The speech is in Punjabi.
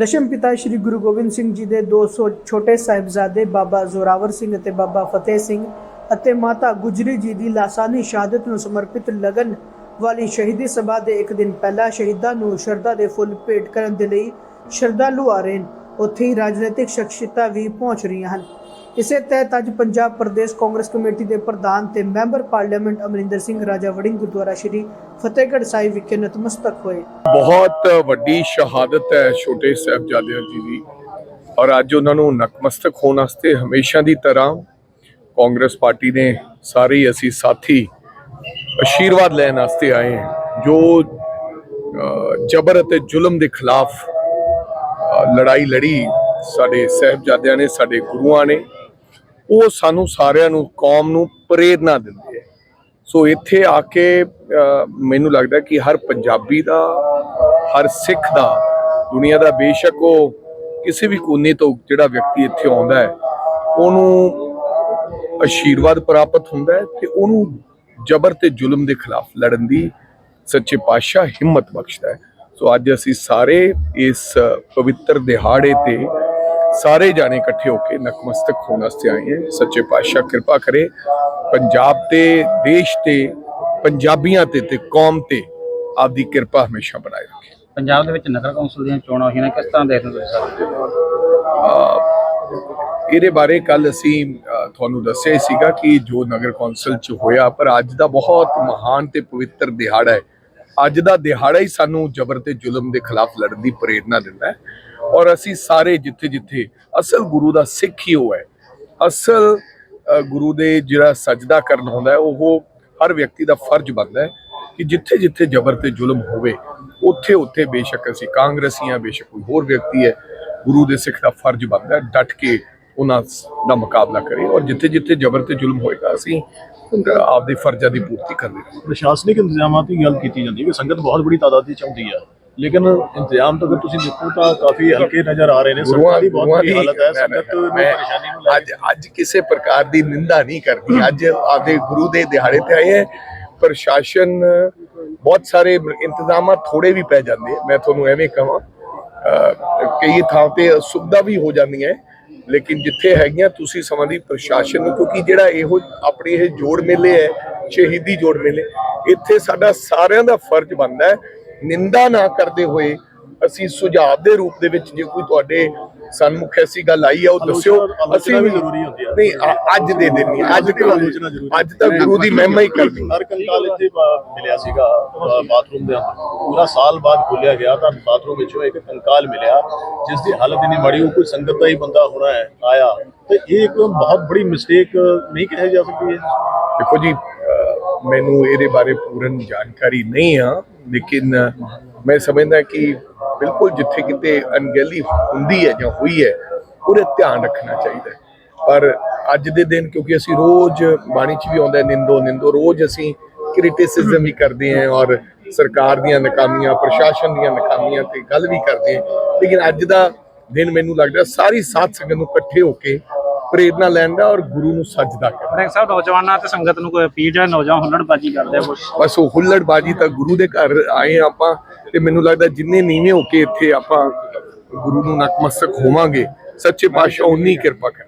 ਦਸ਼ਮ ਪਿਤਾ ਸ੍ਰੀ ਗੁਰੂ ਗੋਬਿੰਦ ਸਿੰਘ ਜੀ ਦੇ 200 ਛੋਟੇ ਸਾਹਿਬਜ਼ਾਦੇ ਬਾਬਾ ਜ਼ੋਰਾਵਰ ਸਿੰਘ ਅਤੇ ਬਾਬਾ ਫਤਿਹ ਸਿੰਘ ਅਤੇ ਮਾਤਾ ਗੁਜਰੀ ਜੀ ਦੀ ਲਾਸਾਨੀ ਸ਼ਹਾਦਤ ਨੂੰ ਸਮਰਪਿਤ ਲਗਨ ਵਾਲੀ ਸ਼ਹੀਦੀ ਸਭਾ ਦੇ ਇੱਕ ਦਿਨ ਪਹਿਲਾਂ ਸ਼ਹੀਦਾਂ ਨੂੰ ਸ਼ਰਧਾ ਦੇ ਫੁੱਲ ਭੇਟ ਕਰਨ ਦੇ ਲਈ ਸ਼ਰਧਾਲੂ ਆ ਰਹੇ ਨੇ ਉੱਥੇ ਹੀ ਰਾਜਨੀਤਿਕ ਸ਼ਖਸੀਅਤਾਂ ਵੀ ਪਹੁੰਚ ਰਹੀਆਂ ਹਨ। ਇਸੇ ਤਹਿਤ ਅੱਜ ਪੰਜਾਬ ਪ੍ਰਦੇਸ਼ ਕਾਂਗਰਸ ਕਮੇਟੀ ਦੇ ਪ੍ਰਧਾਨ ਤੇ ਮੈਂਬਰ ਪਾਰਲੀਮੈਂਟ ਅਮਰਿੰਦਰ ਸਿੰਘ ਰਾਜਾ ਵੜਿੰਗ ਗੁਰਦੁਆਰਾ ਸ਼੍ਰੀ ਫਤਿਹਗੜ੍ਹ ਸਾਹਿਬ ਵਿਖੇ ਨਤਮਸਤਕ ਹੋਏ। ਬਹੁਤ ਵੱਡੀ ਸ਼ਹਾਦਤ ਹੈ ਛੋਟੇ ਸਾਹਿਬਜ਼ਾਦਿਆਂ ਜੀ ਦੀ ਔਰ ਅੱਜ ਉਹਨਾਂ ਨੂੰ ਨਕਮਸਤਕ ਹੋਣ ਵਾਸਤੇ ਹਮੇਸ਼ਾ ਦੀ ਤਰ੍ਹਾਂ ਕਾਂਗਰਸ ਪਾਰਟੀ ਨੇ ਸਾਰੇ ਅਸੀਂ ਸਾਥੀ ਆਸ਼ੀਰਵਾਦ ਲੈਣ ਵਾਸਤੇ ਆਏ ਜੋ ਜਬਰ ਅਤੇ ਜ਼ੁਲਮ ਦੇ ਖਿਲਾਫ ਲੜਾਈ ਲੜੀ ਸਾਡੇ ਸਾਹਿਬਜ਼ਾਦਿਆਂ ਨੇ, ਸਾਡੇ ਗੁਰੂਆਂ ਨੇ ਉਹ ਸਾਨੂੰ ਸਾਰਿਆਂ ਨੂੰ, ਕੌਮ ਨੂੰ ਪ੍ਰੇਰਨਾ ਦਿੰਦੇ ਹੈ। ਸੋ ਇੱਥੇ ਆ ਕੇ ਮੈਨੂੰ ਲੱਗਦਾ ਕਿ ਹਰ ਪੰਜਾਬੀ ਦਾ, ਹਰ ਸਿੱਖ ਦਾ, ਦੁਨੀਆ ਦਾ ਬੇਸ਼ੱਕ ਉਹ ਕਿਸੇ ਵੀ ਕੋਨੇ ਤੋਂ ਜਿਹੜਾ ਵਿਅਕਤੀ ਇੱਥੇ ਆਉਂਦਾ ਹੈ, ਉਹਨੂੰ ਆਸ਼ੀਰਵਾਦ ਪ੍ਰਾਪਤ ਹੁੰਦਾ ਹੈ ਤੇ ਉਹਨੂੰ ਜ਼ਬਰ ਤੇ ਜ਼ੁਲਮ ਦੇ ਖਿਲਾਫ ਲੜਨ ਦੀ ਸੱਚੇ ਪਾਤਸ਼ਾਹ ਹਿੰਮਤ ਬਖਸ਼ਦਾ ਹੈ। ਸੋ ਅੱਜ ਅਸੀਂ ਸਾਰੇ ਇਸ ਪਵਿੱਤਰ ਦਿਹਾੜੇ ਤੇ ਸਾਰੇ ਜਾਣੇ ਇਕੱਠੇ ਹੋ ਕੇ ਨਕਮਸਤਕ ਹੋਣ ਵਾਸਤੇ ਆਏ ਹਾਂ। ਸੱਚੇ ਪਾਤਸ਼ਾਹ ਕਿਰਪਾ ਕਰੇ ਪੰਜਾਬ ਤੇ ਦੇਸ਼ ਤੇ ਪੰਜਾਬੀਆਂ ਤੇ ਤੇ ਕੌਮ ਤੇ ਆਪਦੀ ਕਿਰਪਾ ਹਮੇਸ਼ਾ ਬਣਾਏ ਰੱਖੇ। ਪੰਜਾਬ ਦੇ ਵਿੱਚ ਨਗਰ ਕੌਂਸਲ ਦੀਆਂ ਚੋਣਾਂ ਹੋਈਆਂ ਨੇ ਕਿਸ ਤਰ੍ਹਾਂ ਦੇਖਦੇ ਹੋ ਤੁਸੀਂ ਸਰ? ਇਹਦੇ ਬਾਰੇ ਕੱਲ ਅਸੀਂ ਤੁਹਾਨੂੰ ਦੱਸਿਆ ਸੀਗਾ ਕਿ ਜੋ ਨਗਰ ਕੌਂਸਲ ਚ ਹੋਇਆ ਪਰ ਅੱਜ ਦਾ ਬਹੁਤ ਮਹਾਨ ਤੇ ਪਵਿੱਤਰ ਦਿਹਾੜਾ ਹੈ। ਅੱਜ ਦਾ ਦਿਹਾੜਾ ਹੀ ਸਾਨੂੰ ਜ਼ਬਰ ਤੇ ਜ਼ੁਲਮ ਦੇ ਖਿਲਾਫ ਲੜਨ ਦੀ ਪ੍ਰੇਰਣਾ ਦਿੰਦਾ ਹੈ। ਔਰ ਅਸੀਂ ਸਾਰੇ ਜਿੱਥੇ ਜਿੱਥੇ ਅਸਲ ਗੁਰੂ ਦਾ ਸਿੱਖ ਹੀ ਉਹ ਹੈ। ਅਸਲ ਗੁਰੂ ਦੇ ਜਿਹੜਾ ਸਜਦਾ ਕਰਨ ਹੁੰਦਾ ਹੈ, ਉਹ ਹਰ ਵਿਅਕਤੀ ਦਾ ਫਰਜ਼ ਬਣਦਾ ਹੈ ਕਿ ਜਿੱਥੇ ਜਿੱਥੇ ਜ਼ਬਰ ਤੇ ਜ਼ੁਲਮ ਹੋਵੇ, ਉੱਥੇ ਉੱਥੇ ਬੇਸ਼ੱਕ ਅਸੀਂ ਕਾਂਗਰਸੀ ਬੇਸ਼ੱਕ ਕੋਈ ਹੋਰ ਵਿਅਕਤੀ ਹੈ, ਗੁਰੂ ਦੇ ਸਿੱਖ ਦਾ ਫਰਜ਼ ਬਣਦਾ ਹੈ, ਡਟ ਕੇ ਉਹਨਾਂ ਦਾ ਮੁਕਾਬਲਾ ਕਰੇ ਔਰ ਜਿੱਥੇ ਜਿੱਥੇ ਜ਼ਬਰ ਤੇ ਜ਼ੁਲਮ ਹੋਏਗਾ, ਅਸੀਂ ਆਪਦੇ ਫਰਜ਼ਾਂ ਦੀ ਪੂਰਤੀ ਕਰਦੇ ਪ੍ਰਸ਼ਾਸਨਿਕ ਇੰਤਜ਼ਾਮਾਂ ਦੀ ਗੱਲ ਕੀਤੀ ਜਾਂਦੀ ਹੈ ਕਿ ਸੰਗਤ ਬਹੁਤ ਬੜੀ ਤਾਦਾਦ ਵਿੱਚ ਆਉਂਦੀ ਹੈ। ਲੇਕਿਨ ਇੰਤਜ਼ਾਮ ਤਾਂ ਅਗਰ ਤੁਸੀਂ ਦੇਖੋ ਤਾਂ ਕਾਫੀ ਹਲਕੇ ਨਜ਼ਰ ਆ ਰਹੇ ਨੇ ਸੰਗਤਾਂ ਦੀ ਬਹੁਤ ਬੁਰੀ ਹਾਲਤ ਹੈ ਸੰਗਤ ਨੂੰ ਪਰੇਸ਼ਾਨੀ ਨੂੰ ਅੱਜ ਅੱਜ ਕਿਸੇ ਪ੍ਰਕਾਰ ਦੀ ਨਿੰਦਾ ਨਹੀਂ ਕਰਦੀ ਅੱਜ ਆਪਦੇ ਗੁਰੂ ਦੇ ਦਿਹਾੜੇ ਤੇ ਆਏ ਹੈ ਪ੍ਰਸ਼ਾਸਨ ਬਹੁਤ ਸਾਰੇ ਇੰਤਜ਼ਾਮਾਂ ਥੋੜੇ ਵੀ ਪੈ ਜਾਂਦੇ ਮੈਂ ਤੁਹਾਨੂੰ ਐਵੇਂ ਕਹਾਂ ਕਈ ਥਾਂ ਤੇ ਸੁਵਿਧਾ ਵੀ ਹੋ ਜਾਂਦੀਆਂ ਹੈ, ਲੇਕਿਨ ਜਿੱਥੇ ਹੈਗੀਆਂ ਤੁਸੀਂ ਸਮਝਦੀ ਪ੍ਰਸ਼ਾਸਨ ਨੂੰ ਕਿਉਂਕਿ ਜਿਹੜਾ ਇਹੋ ਆਪਣੀ ਇਹ ਜੋੜ ਮੇਲੇ ਹੈ ਸ਼ਹੀਦੀ ਜੋੜ ਮੇਲੇ ਇੱਥੇ ਸਾਡਾ ਸਾਰਿਆਂ ਦਾ ਫਰਜ਼ ਬਣਦਾ ਹੈ ਨਿੰਦਾ ਨਾ ਕਰਦੇ ਹੋਏ ਅਸੀਂ ਸੁਝਾਅ ਦੇ ਰੂਪ ਦੇ ਵਿੱਚ ਜੇ ਕੋਈ ਤੁਹਾਡੇ ਸਨਮੁਖ ਐਸੀ ਗੱਲ ਆਈ ਆ ਉਹ ਦੱਸਿਓ। ਅਸੀਂ ਵੀ ਜ਼ਰੂਰੀ ਹੁੰਦੀ ਆ। ਨਹੀਂ ਅੱਜ ਦੇ ਦਿਨ ਨਹੀਂ ਅੱਜ ਆਲੋਚਨਾ ਆਲੋਚਨਾ ਜ਼ਰੂਰੀ ਅੱਜ ਤਾਂ ਗੁਰੂ ਦੀ ਮਹਿਮਾ ਹੀ ਕਰਦੀ। ਹਰ ਕੰਕਾਲ ਇੱਥੇ ਮਿਲਿਆ ਸੀਗਾ ਬਾਥਰੂਮ ਦੇ ਅੰਦਰ। ਪੂਰਾ ਸਾਲ ਬਾਅਦ ਖੋਲਿਆ ਗਿਆ ਤਾਂ ਬਾਥਰੂਮ ਵਿੱਚੋਂ ਇੱਕ ਕੰਕਾਲ ਮਿਲਿਆ ਜਿਸ ਦੀ ਹਾਲਤ ਇੰਨੀ ਮਾੜੀ ਉਹ ਕੋਈ ਸੰਗਤ ਦਾ ਹੀ ਬੰਦਾ ਹੋਣਾ ਹੈ ਆਇਆ। ਤੇ ਇਹ ਇੱਕ ਬਹੁਤ ਬੜੀ ਮਿਸਟੇਕ ਨਹੀਂ ਕਿਹਾ ਜਾ ਸਕਦੀ ਹੈ ਦੇਖੋ ਜੀ ਮੈਨੂੰ ਇਹਦੇ ਬਾਰੇ ਪੂਰਨ ਜਾਣਕਾਰੀ ਨਹੀਂ ਆ। ਲੇਕਿਨ ਮੈਂ ਸਮਝਦਾ ਕਿ ਬਿਲਕੁਲ ਜਿੱਥੇ ਕਿਤੇ ਅਣਗਹਿਲੀ ਹੁੰਦੀ ਹੈ ਜਾਂ ਹੋਈ ਹੈ, ਉਹਦੇ ਧਿਆਨ ਰੱਖਣਾ ਚਾਹੀਦਾ ਪਰ ਅੱਜ ਦੇ ਦਿਨ, ਕਿਉਂਕਿ ਅਸੀਂ ਰੋਜ਼ ਬਾਣੀ 'ਚ ਵੀ ਆਉਂਦਾ ਨਿੰਦੋ ਨਿੰਦੋ, ਰੋਜ਼ ਅਸੀਂ ਕ੍ਰਿਟਿਸਿਜ਼ਮ ਵੀ ਕਰਦੇ ਹਾਂ ਔਰ ਸਰਕਾਰ ਦੀਆਂ ਨਾਕਾਮੀਆਂ, ਪ੍ਰਸ਼ਾਸਨ ਦੀਆਂ ਨਾਕਾਮੀਆਂ ਤੇ ਗੱਲ ਵੀ ਕਰਦੇ ਹਾਂ। ਲੇਕਿਨ ਅੱਜ ਦਾ ਦਿਨ ਮੈਨੂੰ ਲੱਗਦਾ ਸਾਰੀ ਸਾਥ ਸੰਗਤ ਨੂੰ ਇਕੱਠੇ ਹੋ ਕੇ ਪ੍ਰੇਰਨਾ ਲੈਣ ਦਾ ਔਰ ਗੁਰੂ ਨੂੰ ਸਜਦਾ ਕਰਨਾ ਬ੍ਰੇਕ ਸਾਹਿਬ ਨੌਜਵਾਨਾਂ ਤੇ ਸੰਗਤ ਨੂੰ ਕੋਈ ਅਪੀਲ ਹੈ ਨੌਜਵਾਨ ਹੁੱਲੜਬਾਜੀ ਕਰਦੇ ਆ ਕੁਛ? ਬਸ ਉਹ ਹੁੱਲੜਬਾਜੀ ਤਾਂ ਗੁਰੂ ਦੇ ਘਰ ਆਏ ਆਪਾਂ ਤੇ ਮੈਨੂੰ ਲੱਗਦਾ ਜਿੰਨੇ ਨੀਵੇਂ ਹੋ ਕੇ ਇੱਥੇ ਆਪਾਂ ਗੁਰੂ ਨੂੰ ਨਤਮਸਤਕ ਹੋਵਾਂਗੇ ਸੱਚੇ ਪਾਤਸ਼ਾਹ ਉਨੀ ਕਿਰਪਾ ਕਰ।